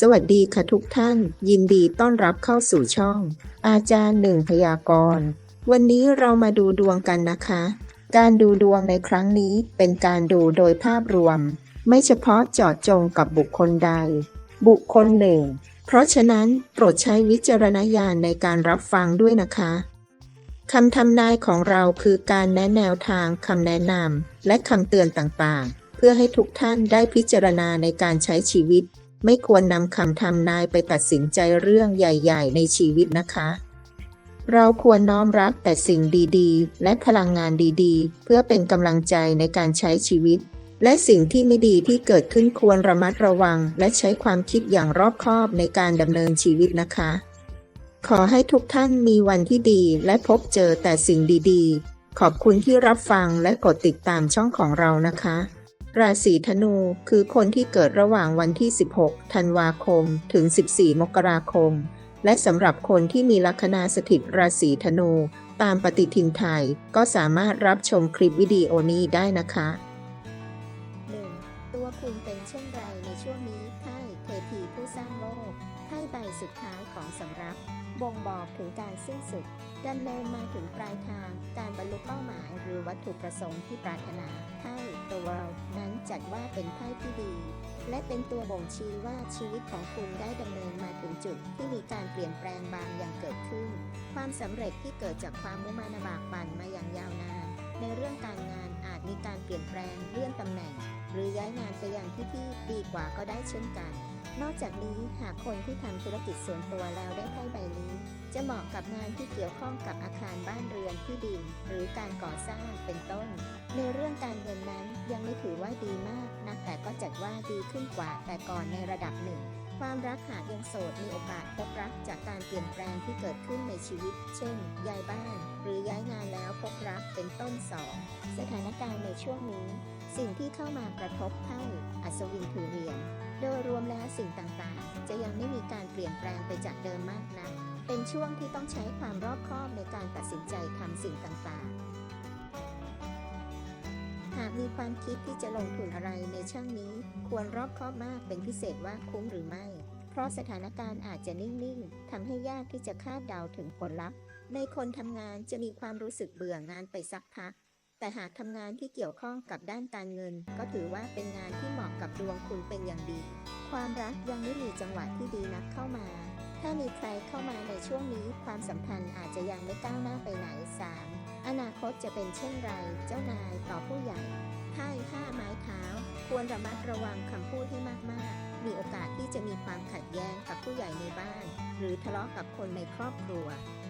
สวัสดีค่ะทุกท่าน ยินดีต้อนรับเข้าสู่ช่อง อาจารย์หนึ่งพยากรณ์วันนี้เรามาดูดวงกันนะคะ การดูดวงในครั้งนี้เป็นการดูโดยภาพรวม ไม่เฉพาะเจาะจงกับบุคคลใด บุคคลหนึ่ง เพราะฉะนั้นโปรดใช้วิจารณญาณในการรับฟังด้วยนะคะคำทำนายของเราคือการแนะแนวทางคำแนะนำและคำเตือนต่างๆ เพื่อให้ทุกท่านได้พิจารณาในการใช้ชีวิต ไม่ควรนำคำทำนายไปตัดสินใจเรื่องใหญ่ ๆ ในชีวิตนะคะ เราควรน้อมรับแต่สิ่งดีๆ และพลังงานดีๆ เพื่อเป็นกำลังใจในการใช้ชีวิต และสิ่งที่ไม่ดีที่เกิดขึ้นควรระมัดระวัง และใช้ความคิดอย่างรอบคอบในการดำเนินชีวิตนะคะ ขอให้ทุกท่านมีวันที่ดีและพบเจอแต่สิ่งดีๆ ขอบคุณที่รับฟังและกดติดตามช่องของเรานะคะ ราศีธนูคือคนที่เกิดระหว่างวันที่ 16 ธันวาคม ถึง 14 มกราคม และสำหรับคนที่มีลัคนาสถิตราศีธนู ตามปฏิทินไทยก็สามารถรับชมคลิปวิดีโอนี้ได้นะคะ 1. ตัวคุณเป็นเช่นไรในช่วงนี้ไพ่เทพีผู้สร้างโลก ไพ่ใบสุดท้ายของสำรับบ่งบอกถึงการสิ้นสุดดำเนินมาถึงปลายทางการบรรลุเป้าหมายหรือวัตถุประสงค์ที่ปรารถนาไพ่ตัวนั้นจัดว่าเป็นไพ่ที่ดี และเป็นตัวบ่งชี้ว่าชีวิตของคุณได้ดำเนินมาถึงจุดที่มีการเปลี่ยนแปลงบางอย่างเกิดขึ้น ความสำเร็จที่เกิดจากความมุ่งมั่นลำบากบั่นมาอย่างยาวนาน ในเรื่องการงานอาจมีการเปลี่ยนแปลงเลื่อนตำแหน่ง หรือย้ายงานไปยังที่ที่ดีกว่าก็ได้เช่นกัน นอกจากนี้หากคนที่ทำธุรกิจส่วนตัวแล้วได้ไพ่ใบนี้ จะเหมาะกับงานที่เกี่ยวข้องกับอาคารบ้านเรือนที่ดิน หรือการก่อสร้างเป็นต้น ในเรื่องการเงินนั้นยังไม่ถือว่าดีมากนักแต่ก็จัดว่าดีขึ้นกว่าแต่ก่อนในระดับหนึ่ง ความรักหากยังโสดมีโอกาสพบรักจากการเปลี่ยนแปลงที่เกิดขึ้นในชีวิต เช่นย้ายบ้าน หรือย้ายงานแล้วพบรักเป็นต้นสองสถานการณ์ในช่วงนี้ สิ่งที่เข้ามากระทบไพ่อัศวินถือเหรียญโดยรวมแล้วสิ่งต่างๆ จะยังไม่มีการเปลี่ยนแปลงไปจากเดิมมากนัก เป็นช่วงที่ต้องใช้ความรอบคอบในการตัดสินใจทำสิ่งต่างๆ หากมีความคิดที่จะลงทุนอะไรในช่วงนี้ ควรรอบคอบมากเป็นพิเศษว่าคุ้มหรือไม่ เพราะสถานการณ์อาจจะนิ่งๆทำให้ยากที่จะคาดเดาถึงผลลัพธ์ ในคนทำงานจะมีความรู้สึกเบื่องานไปสักพัก แต่หากทำงานที่เกี่ยวข้องกับด้านการเงิน ก็ถือว่าเป็นงานที่เหมาะกับดวงคุณเป็นอย่างดี ความรักยังไม่มีจังหวะที่ดีนักเข้ามา ถ้ามีใครเข้ามาในช่วงนี้ ความสัมพันธ์อาจจะยังไม่ก้าวหน้าไปไหน 3. อนาคตจะเป็นเช่นไร เจ้านายต่อผู้ใหญ่ไพ่ห้าไม้เท้า ควรระมัดระวังคำพูดให้มากๆ มีโอกาสที่จะมีความขัดแย้งกับผู้ใหญ่ในบ้าน หรือทะเลาะกับคนในครอบครัว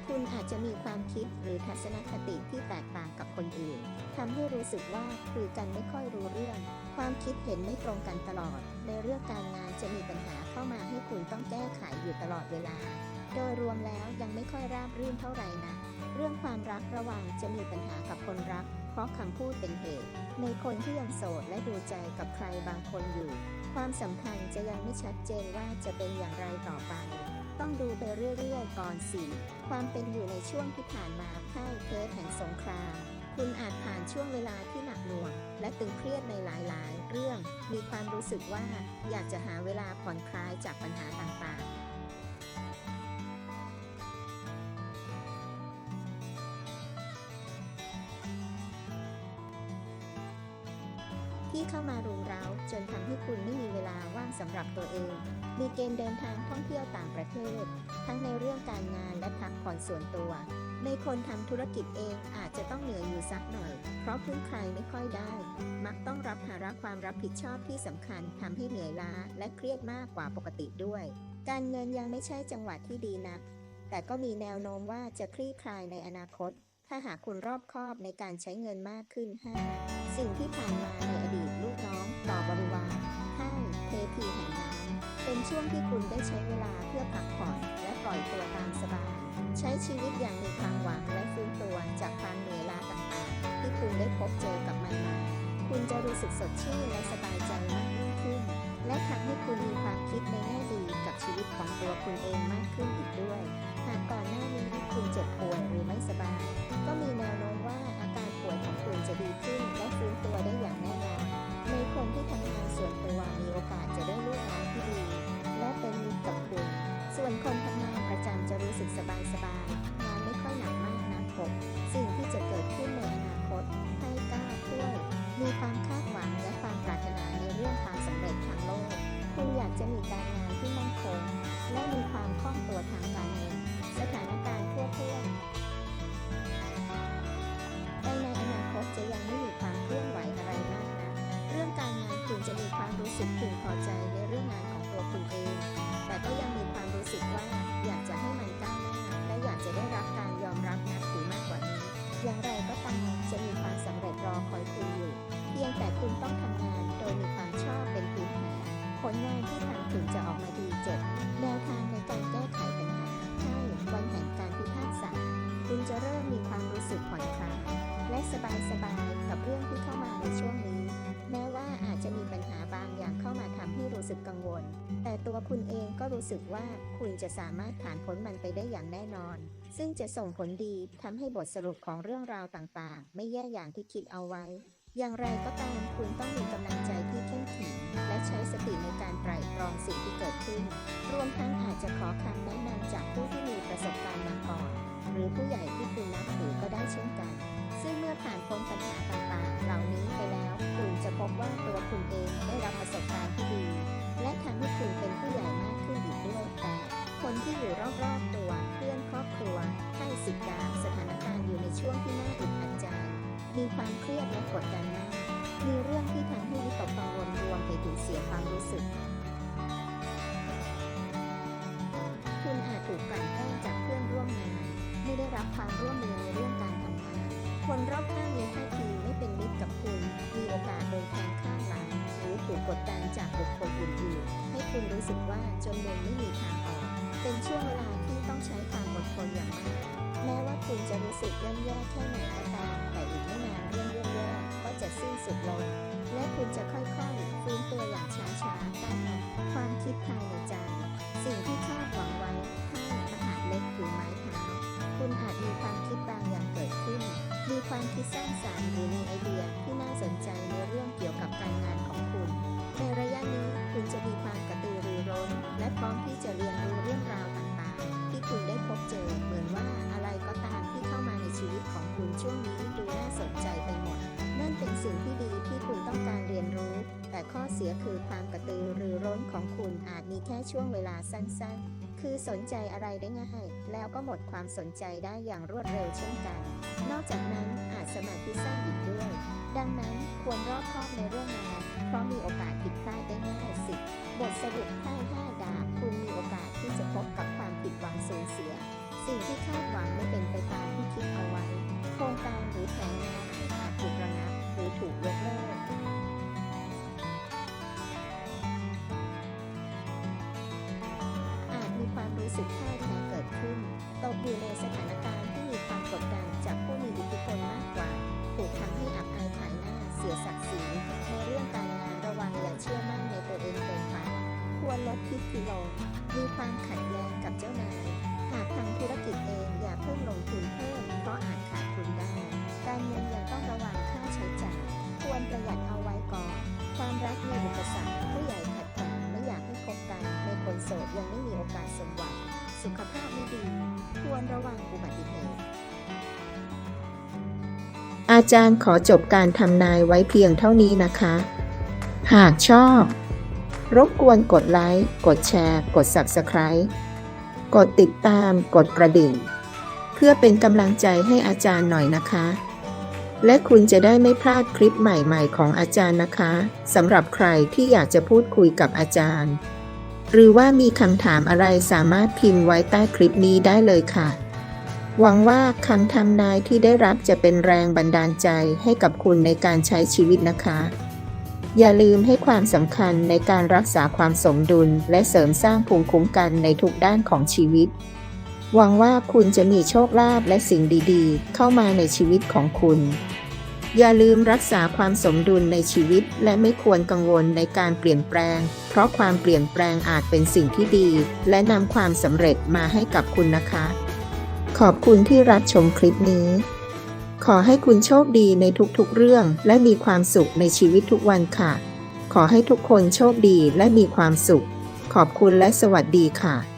คุณอาจจะมีความคิดหรือทัศนคติที่แตกต่างกับคนอื่น ทำให้รู้สึกว่าคุยกันไม่ค่อยรู้เรื่อง ความคิดเห็นไม่ตรงกันตลอด ในเรื่องการงานจะมีปัญหาเข้ามาให้คุณต้องแก้ไขอยู่ตลอดเวลา โดยรวมแล้วยังไม่ค่อยราบรื่นเท่าไหร่นะเรื่องความรักระหว่างจะมีปัญหากับคนรัก เพราะคำพูดเป็นเหตุ ในคนที่ยังโสดและดูใจกับใครบางคนอยู่ ความสัมพันธ์จะยังไม่ชัดเจนว่าจะเป็นอย่างไรต่อไป ต้องดูไปเรื่อยๆก่อนสิความเป็นอยู่ในช่วงที่ผ่านมาไพ่เพชรแห่งสงคราม คุณอาจผ่านช่วงเวลาที่หนักหน่วง และตึงเครียดในหลายๆ เรื่อง มีความรู้สึกว่าอยากจะหาเวลาผ่อนคลายจากปัญหาต่างๆที่เข้ามารุมเร้าจนทำให้คุณไม่มีเวลาว่างสำหรับตัวเอง มีเกณฑ์เดินทางท่องเที่ยวต่างประเทศ ทั้งในเรื่องการงานและพักผ่อนส่วนตัวในคนทำธุรกิจเองอาจจะต้องเหนื่อยอยู่สักหน่อย เพราะพึ่งใครไม่ค่อยได้ มักต้องรับภาระความรับผิดชอบที่สำคัญทำให้เหนื่อยล้าและเครียดมากกว่าปกติด้วย การเงินยังไม่ใช่จังหวะที่ดีนัก แต่ก็มีแนวโน้มว่าจะคลี่คลายในอนาคต ถ้าหากคุณรอบคอบในการใช้เงินมากขึ้น 5. สิ่งที่ผ่านมาในอดีตลูกน้องต่อบริวารให้เทพีแห่งน้ำเป็นช่วงที่คุณได้ใช้เวลาเพื่อพักผ่อนและปล่อยตัวตามสบาย ใช้ชีวิตอย่างมีความหวังและฟื้นตัวจากความเหนื่อยล้าต่างๆ ที่คุณได้พบเจอกับมันมา คุณจะรู้สึกสดชื่นและสบายใจมาก บาย สึกกังวล แต่ตัวคุณเองก็รู้สึกว่าคุณจะสามารถผ่านพ้นมันไปได้อย่างแน่นอน ซึ่งจะส่งผลดีทำให้บทสรุปของเรื่องราวต่างๆ ไม่แย่อย่างที่คิดเอาไว้ อย่างไรก็ตามคุณต้องมีกำลังใจที่เข้มแข็งและใช้สติในการไตร่ตรองสิ่งที่เกิดขึ้น รวมทั้งอาจจะขอคำแนะนำจากผู้ที่มีประสบการณ์มาก่อนหรือผู้ใหญ่ที่คุณนับถือก็ได้เช่นกัน ซึ่งเมื่อผ่านพ้นปัญหาต่างๆ เหล่านี้ไปแล้ว คุณจะพบว่าตัวคุณเองได้รับประสบการณ์ที่ดี ที่อยู่รอบๆตัว เพื่อนครอบครัวให้สิทธิ์ดาสถานการณ์อยู่ในช่วงที่น่าอึดอัดใจ มีความเครียดและกดดันมาก มีเรื่องที่ทำให้วิตกกังวลรวมไปถึงเสียความรู้สึก คุณอาจถูกกลั่นแกล้งจากเพื่อนร่วมงาน ไม่ได้รับความร่วมมือในเรื่องการทำงาน คนรอบข้างมีท่าทีไม่เป็นมิตรกับคุณ มีโอกาสโดนแทงข้างหลังหรือถูกกดดันจากบุคคลอื่นๆให้คุณรู้สึกว่าจนมุมไม่มีทาง เป็นช่วงเวลาที่ต้องใช้ความอดทนอย่างมาก แม้ว่าคุณจะรู้สึกย่ำแย่แค่ไหนก็ตาม แต่อีกไม่นานเรื่องแย่ก็จะสิ้นสุดลง และคุณจะค่อยๆฟื้นตัวอย่างช้าๆ ช่วงนี้ดูน่าสนใจไปหมด นั่นเป็นสิ่งที่ดีที่คุณต้องการเรียนรู้ แต่ข้อเสียคือความกระตือรือร้นของคุณอาจมีแค่ช่วงเวลาสั้นๆ คือสนใจอะไรได้ง่าย แล้วก็หมดความสนใจได้อย่างรวดเร็วเช่นกัน นอกจากนั้นอาจสมาธิสั้นอีกด้วย ดังนั้นควรรอบคอบในเรื่องงาน เพราะมีโอกาสผิดพลาดได้ง่ายสิ บทสรุปไพ่ห้าดาบคุณมีโอกาสที่จะพบกับความผิดหวังสูญเสีย สิ่งที่คาดหวังไม่เป็นไปตามที่คิดเอาไว้ ครงการหรือแผนงานอาจถูกระงับหรือถูกยกเลิก อาจมีความรู้สึกพ่ายแพ้เกิดขึ้น ตกอยู่ในสถานการณ์ที่มีความกดดันจากผู้มีอิทธิพลมากกว่า ถูกทำให้อับอายขายหน้าเสียศักดิ์ศรี ควรลดพิษพิโลงมีความขัดแย้งกับเจ้านาย หากทำธุรกิจเองอย่าเพิ่งลงทุนเพิ่ม เพราะอาจขาดทุนได้ การเงินยังต้องระวังค่าใช้จ่าย ควรประหยัดเอาไว้ก่อน ความรักมีอุปสรรคผู้ใหญ่ขัดขวางไม่อยากให้คบกันในคนโสดยังไม่มีโอกาสสมหวัง สุขภาพไม่ดี ควรระวังอุบัติเหตุอาจารย์ขอจบการทำนายไว้เพียงเท่านี้นะคะ หากชอบ รบกวนกดไลค์ กดแชร์ กด Subscribe กดติดตาม กดกระดิ่ง เพื่อเป็นกำลังใจให้อาจารย์หน่อยนะคะ และคุณจะได้ไม่พลาดคลิปใหม่ๆ ของอาจารย์นะคะสำหรับใครที่อยากจะพูดคุยกับอาจารย์ หรือว่ามีคำถามอะไรสามารถพิมพ์ไว้ใต้คลิปนี้ได้เลยค่ะ หวังว่าคำทำนายที่ได้รับจะเป็นแรงบันดาลใจให้กับคุณในการใช้ชีวิตนะคะ อย่าลืมให้ความสำคัญในการรักษาความสมดุล และเสริมสร้างภูมิคุ้มกันในทุกด้านของชีวิต หวังว่าคุณจะมีโชคลาภและสิ่งดีๆ เข้ามาในชีวิตของคุณ อย่าลืมรักษาความสมดุลในชีวิต และไม่ควรกังวลในการเปลี่ยนแปลง เพราะความเปลี่ยนแปลงอาจเป็นสิ่งที่ดี และนำความสำเร็จมาให้กับคุณนะคะ ขอบคุณที่รับชมคลิปนี้ ขอให้คุณโชคดีในทุกๆเรื่อง และมีความสุขในชีวิตทุกวันค่ะ ขอให้ทุกคนโชคดีและมีความสุข ขอบคุณและสวัสดีค่ะ